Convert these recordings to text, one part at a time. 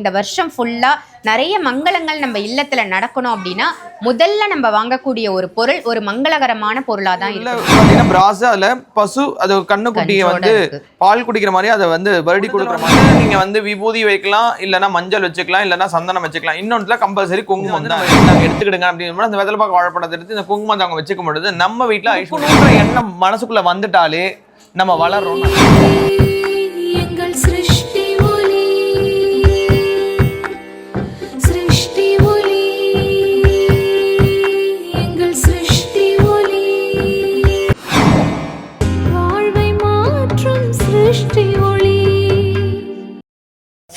இந்த வருஷம் ஃபுல்லா நிறைய மங்களங்கள் நம்ம இல்லத்துல நடக்கணும் அப்படின்னா முதல்ல நம்ம வாங்கக்கூடிய ஒரு பொருள் ஒரு மங்களகரமான பொருளா தான் இல்ல அதுல பசு அது கண்ணுக்குட்டியை வந்து. பால் குடிக்கிற மாதிரி அதை வந்து வருடி கொடுக்குற மாதிரி நீங்க வந்து விபூதி வைக்கலாம் இல்லனா மஞ்சள் வச்சுக்கலாம் இல்லனா சந்தனம் வச்சுக்கலாம். இன்னொன்றுல கம்பல்சரி குங்குமம் தான். நாங்க எடுத்துக்கிடுங்க அப்படின்னு அந்த வெத்தலை பாக்கு வாழைப்பழத்தை எடுத்து இந்த குங்குமத்தை அவங்க வச்சுக்க முடியுது நம்ம வீட்டுல ஐஸ்வர்யன்ற எண்ணம் மனசுக்குள்ள வந்துட்டாலே நம்ம வளர்றோம்.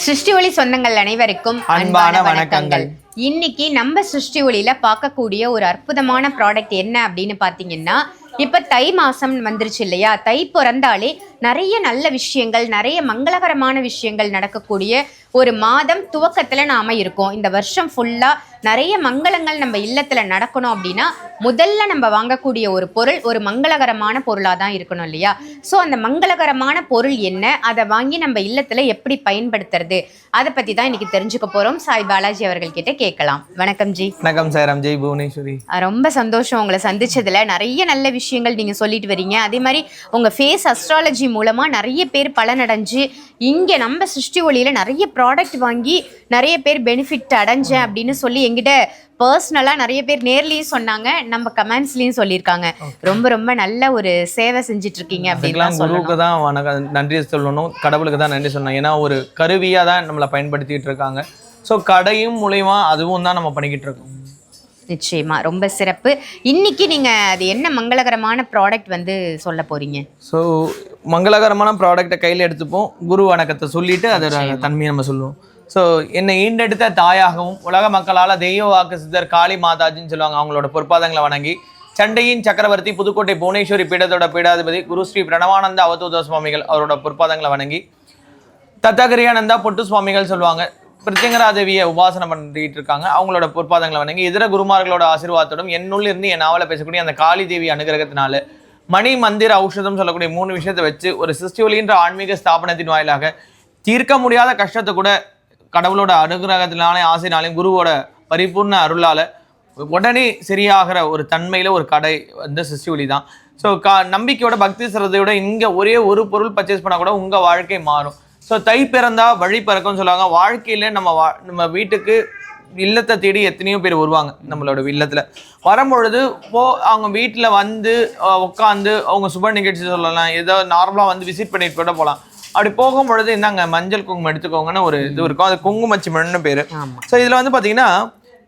சிருஷ்டி ஒளி சொந்தங்கள் அனைவருக்கும் அன்பான வணக்கங்கள். இன்னைக்கு நம்ம சிருஷ்டி ஒளியில பார்க்கக்கூடிய ஒரு அற்புதமான ப்ராடக்ட் என்ன அப்படின்னு பாத்தீங்கன்னா இப்ப தை மாசம் வந்துருச்சு இல்லையா தை பிறந்தாலே நிறைய நல்ல விஷயங்கள் நிறைய மங்களகரமான விஷயங்கள் நடக்கக்கூடிய ஒரு மாதம் துவக்கத்துல நாம இருக்கோம். இந்த வருஷம் ஃபுல்லா நிறைய மங்களங்கள் நம்ம இல்லத்துல நடக்கணும் அப்படின்னா முதல்ல நம்ம வாங்கக்கூடிய ஒரு பொருள் ஒரு மங்களகரமான பொருளா தான் இருக்கணும் இல்லையா? ஸோ அந்த மங்களகரமான பொருள் என்ன? அதை வாங்கி நம்ம இல்லத்துல எப்படி பயன்படுத்துறது? அதை பத்தி தான் இன்னைக்கு தெரிஞ்சுக்க போறோம். சாய் பாலாஜி அவர்கள் கிட்ட கேட்கலாம். வணக்கம் ஜி. வணக்கம் சார். ஜெய் புவனேஸ்வரி. ரொம்ப சந்தோஷம் உங்களை சந்திச்சதுல. நிறைய நல்ல விஷயங்கள் நீங்க சொல்லிட்டு வரீங்க. அதே மாதிரி உங்க ஃபேஸ் அஸ்ட்ராலஜி மூலமா நிறைய பேர் பலனடைஞ்சு இங்க நம்ம சிருஷ்டி ஒளியில நிறைய ப்ராடக்ட் வாங்கி நிறைய பேர் பெனிஃபிட் அடைஞ்சேன் அப்படின்னு சொல்லி எங்கிட்ட பர்சனலா நிறைய பேர் நேர்லயும் சொன்னாங்க நம்ம கமெண்ட்ஸ்லயும் சொல்லியிருக்காங்க. ரொம்ப ரொம்ப நல்ல ஒரு சேவை செஞ்சுட்டு இருக்கீங்க சொல்லணும் குருவுக்கு தான் வணக்கம் நன்றி சொல்லணும். கடவுளுக்கு தான் நன்றி சொல்லணும். ஏன்னா ஒரு கருவியா தான் நம்மளை பயன்படுத்திட்டு இருக்காங்க. ஸோ கடையும் மூலியமா அதுவும் தான் நம்ம பண்ணிக்கிட்டு இருக்கோம். நிச்சயமா. ரொம்ப சிறப்பு. இன்னைக்கு நீங்க அது என்ன மங்களகரமான ப்ராடக்ட் வந்து சொல்ல போறீங்க? ஸோ மங்களகரமான ப்ராடக்ட்டை கையில் எடுத்துப்போம். குரு வணக்கத்தை சொல்லிட்டு அதோட தன்மையை நம்ம சொல்லுவோம். ஸோ என்னை ஈண்டெடுத்த தாயாகவும் உலக மக்களால் தெய்வ வாக்கு சித்தர் காளி மாதாஜின்னு சொல்லுவாங்க அவங்களோட பொற்பாதங்களை வணங்கி சண்டையின் சக்கரவர்த்தி புதுக்கோட்டை புவனேஸ்வரி பீடத்தோட பீடாதிபதி குரு ஸ்ரீ பிரணவானந்த அவதூத சுவாமிகள் அவரோட பொற்பாதங்களை வணங்கி தத்தகரியானந்தா பொட்டு சுவாமிகள் சொல்லுவாங்க பிரத்யங்கராதேவியை உபாசனை பண்ணிட்டு இருக்காங்க அவங்களோட பொற்பாதங்களை வணங்கி இதர குருமார்களோட ஆசீர்வாதத்தோடும் என்னுள்ள இருந்து என் நாவலை பேசக்கூடிய அந்த காளி தேவி அனுகிரகத்தினால மணி மந்திர ஔஷதம் சொல்லக்கூடிய மூணு விஷயத்தை வச்சு ஒரு சிஸ்டிவலின்ற ஆன்மீக ஸ்தாபனத்தின் வாயிலாக தீர்க்க முடியாத கஷ்டத்தை கூட கடவுளோட அனுகிரகத்தினாலே ஆசைனாலையும் குருவோட பரிபூர்ண அருளால் உடனே சரியாகிற ஒரு தன்மையில் ஒரு கடை வந்து சிஸ்டிவலி தான். ஸோ கா நம்பிக்கையோட பக்தி சிரத்தையோட இங்கே ஒரே ஒரு பொருள் பர்ச்சேஸ் பண்ணால் கூட உங்கள் வாழ்க்கை மாறும். ஸோ தை பிறந்தா வழி பிறக்கும்னு சொல்லுவாங்க. வாழ்க்கையில நம்ம வா நம்ம வீட்டுக்கு இல்லத்தை தேடி எத்தனையோ பேர் வருவாங்க நம்மளோட இல்லத்துல. வரும்பொழுது போ அவங்க வீட்டில் வந்து உட்காந்து அவங்க சுப நிகழ்ச்சி சொல்லலாம். ஏதோ நார்மலாக வந்து விசிட் பண்ணிட்டு கூட போகலாம் அப்படி போகும்பொழுது இந்தாங்க மஞ்சள் குங்குமம் எடுத்துக்கோங்கன்னு ஒரு இது இருக்கும். அது குங்குமச்சிமன்னு பேர். ஸோ இதில் வந்து பார்த்தீங்கன்னா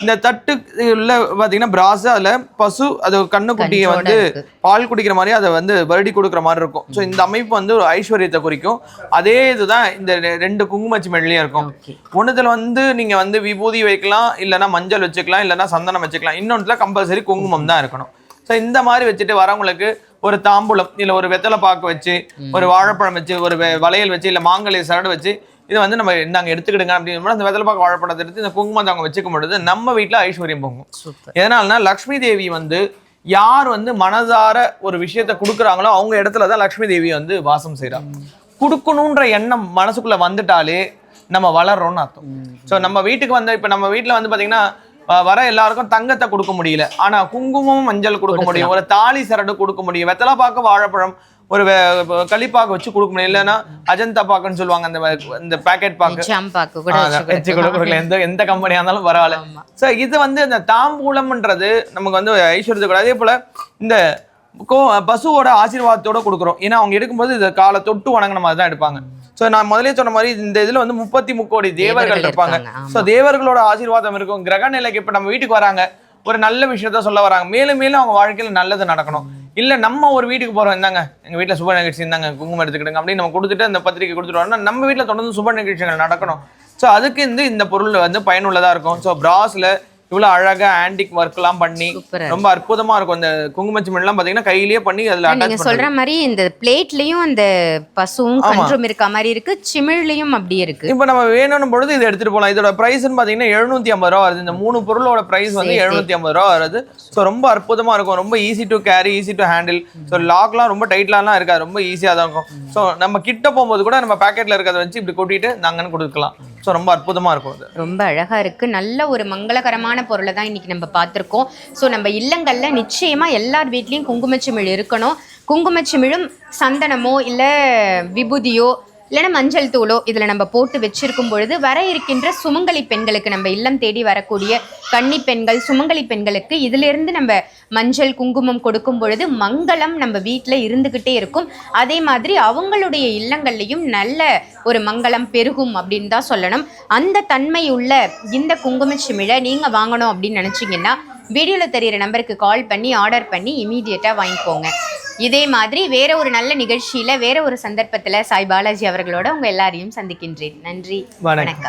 இந்த தட்டு உள்ள பார்த்தீங்கன்னா பிராஸ் அதில் பசு அது கண்ணுக்குட்டியை வந்து. பால் குடிக்கிற மாதிரி அதை வந்து வருடி கொடுக்குற மாதிரி இருக்கும். ஸோ இந்த அமைப்பு வந்து ஒரு ஐஸ்வர்யத்தை குறிக்கும். அதே இதுதான் இந்த ரெண்டு குங்குமச்சி மெல்லையும் இருக்கும். ஒன்றுத்துல வந்து நீங்க வந்து விபூதி வைக்கலாம் இல்லைன்னா மஞ்சள் வச்சுக்கலாம் இல்லைன்னா சந்தனம் வச்சுக்கலாம். இன்னொன்றுல கம்பல்சரி குங்குமம் தான் இருக்கணும். ஸோ இந்த மாதிரி வச்சுட்டு வரவங்களுக்கு ஒரு தாம்பூலம் இல்லை ஒரு வெத்தலை பாக்கு வச்சு ஒரு வாழைப்பழம் வச்சு ஒரு வளையல் வச்சு இல்லை மாங்கல்ய சரடு வச்சு இதை வந்து நம்ம நாங்கள் எடுத்துக்கிடுங்க அப்படின்னு அந்த வெத்தலை பாக்கு வாழைப்பழத்தை எடுத்து இந்த குங்குமத்தை அவங்க வச்சுக்கும் பொழுது நம்ம வீட்டில் ஐஸ்வர்யம் பொங்கும். எதனாலனா லக்ஷ்மி தேவி வந்து யார் வந்து மனதார ஒரு விஷயத்த கொடுக்குறாங்களோ அவங்க இடத்துல தான் லக்ஷ்மி தேவி வந்து வாசம் செய்றாங்க கொடுக்கணுன்ற எண்ணம் மனசுக்குள்ள வந்துட்டாலே நம்ம வளர்றோம்னு அர்த்தம். ஸோ நம்ம வீட்டுக்கு வந்து இப்போ நம்ம வீட்டில் வந்து பார்த்தீங்கன்னா வர எல்லாருக்கும் தங்கத்தை கொடுக்க முடியல. ஆனா குங்குமம் மஞ்சள் கொடுக்க முடியும். ஒரு தாலி சரடு கொடுக்க முடியும். வெத்தலை பாக்கு வாழைப்பழம் ஒரு களிப்பாக்கு வச்சு கொடுக்க முடியும். இல்லைன்னா அஜந்தா பாக்குன்னு சொல்லுவாங்க அந்த இந்த பேக்கெட் பாக்கு. வச்சு. கொடுக்கல. எந்த எந்த கம்பெனியா இருந்தாலும் பரவாயில்ல. ஸோ இது வந்து இந்த தாம்பூலம்ன்றது நமக்கு வந்து ஐஸ்வர்யத்தை கூட அதே போல இந்த கோ பசுவோட ஆசீர்வாதத்தோட கொடுக்குறோம். ஏன்னா அவங்க எடுக்கும்போது இதை காலை தொட்டு வணங்கின மாதிரி தான் எடுப்பாங்க. ஸோ நான் முதலே சொன்ன மாதிரி இந்த இதுல வந்து முப்பத்தி முக்கோடி தேவர்கள் இருப்பாங்க. ஸோ தேவர்களோட ஆசீர்வாதம் இருக்கும். கிரக நிலைக்கு இப்ப நம்ம வீட்டுக்கு வராங்க. ஒரு நல்ல விஷயத்த சொல்ல வராங்க. மேலும் மேலும் அவங்க வாழ்க்கையில நல்லது நடக்கணும். இல்லை நம்ம ஒரு வீட்டுக்கு போகிறோம் இந்தாங்க. எங்கள் வீட்டில் சுப நிகழ்ச்சி இருந்தாங்க குங்குமம் எடுத்துக்கிடுங்க அப்படின்னு நம்ம கொடுத்துட்டு அந்த பத்திரிக்கை கொடுத்துட்டோம்னா நம்ம வீட்டில் தொடர்ந்து சுப நிகழ்ச்சிகள் நடக்கணும். ஸோ அதுக்கு இந்த இந்த பொருள் வந்து பயனுள்ளதாக இருக்கும். ஸோ பிராஸில் இவ்வளவு அழகா ஆன்டிக் ஒர்க்லாம் பண்ணி Super ஆ ரொம்ப அற்புதமா இருக்கும். இந்த குங்குமச்சிமெல்லாம் பாத்தீங்கன்னா கையிலேயே பண்ணி அதுல நீங்க சொல்ற மாதிரி இந்த பிளேட்லயும் அந்த பசுவும். கன்றும் இருக்க மாதிரி இருக்கு சிமிழ்லயும் அப்படியே இருக்கு. இப்போ நம்ம வேணும்னு பொழுது இதை எடுத்துட்டு போகலாம் இதோட பிரைஸ்னு பார்த்தீங்கன்னா எழுநூத்தி ஐம்பது ரூபா வருது. இந்த மூணு பொருளோட பிரைஸ் வந்து. எழுநூத்தி ஐம்பது ரூபா வருது. ஸோ ரொம்ப அற்புதமா இருக்கும். ரொம்ப easy to carry easy to handle so லாக்லாம் ரொம்ப டைட்லாலாம் இருக்காது. ரொம்ப ஈஸியாக தான் இருக்கும். ஸோ நம்ம கிட்ட போகும்போது கூட நம்ம பேக்கெட்ல இருக்கிறத வச்சு இப்படி கொட்டிட்டு நாங்கன்னு கொடுக்கலாம். ஸோ ரொம்ப அற்புதமாக இருக்கும் அது. ரொம்ப அழகாக இருக்குது நல்ல ஒரு மங்களகரமான பொருளை தான் இன்றைக்கி நம்ம பார்த்துருக்கோம். ஸோ நம்ம இல்லங்களில் நிச்சயமாக எல்லார் வீட்லேயும் குங்குமச்சிமிழ் இருக்கணும். குங்குமச்சிமிழும் சந்தனமோ இல்லை விபூதியோ இல்லைன்னா மஞ்சள் தூளோ இதில் நம்ம போட்டு வச்சிருக்கும் பொழுது வர இருக்கின்ற சுமங்கலி பெண்களுக்கு நம்ம இல்லம் தேடி வரக்கூடிய கன்னி பெண்கள் சுமங்கலி பெண்களுக்கு இதிலிருந்து நம்ம மஞ்சள் குங்குமம் கொடுக்கும் பொழுது மங்களம் நம்ம வீட்டில் இருந்துக்கிட்டே இருக்கும். அதே மாதிரி அவங்களுடைய இல்லங்கள்லையும் நல்ல ஒரு மங்களம் பெருகும் அப்படின்னு தான் சொல்லணும். அந்த தன்மை உள்ள இந்த குங்குமச்சிமிழை நீங்கள் வாங்கணும் அப்படின்னு நினச்சிங்கன்னா வீடியோவில் தெரியிற நம்பருக்கு கால் பண்ணி ஆர்டர் பண்ணி இமீடியட்டாக வாங்கிக்கோங்க. இதே மாதிரி வேற ஒரு நல்ல நிகழ்ச்சியில வேற ஒரு சந்தர்ப்பத்துல சாய் பாலாஜி அவர்களோட உங்க எல்லாரையும் சந்திக்கின்றேன். நன்றி. வணக்கம். வணக்கம்.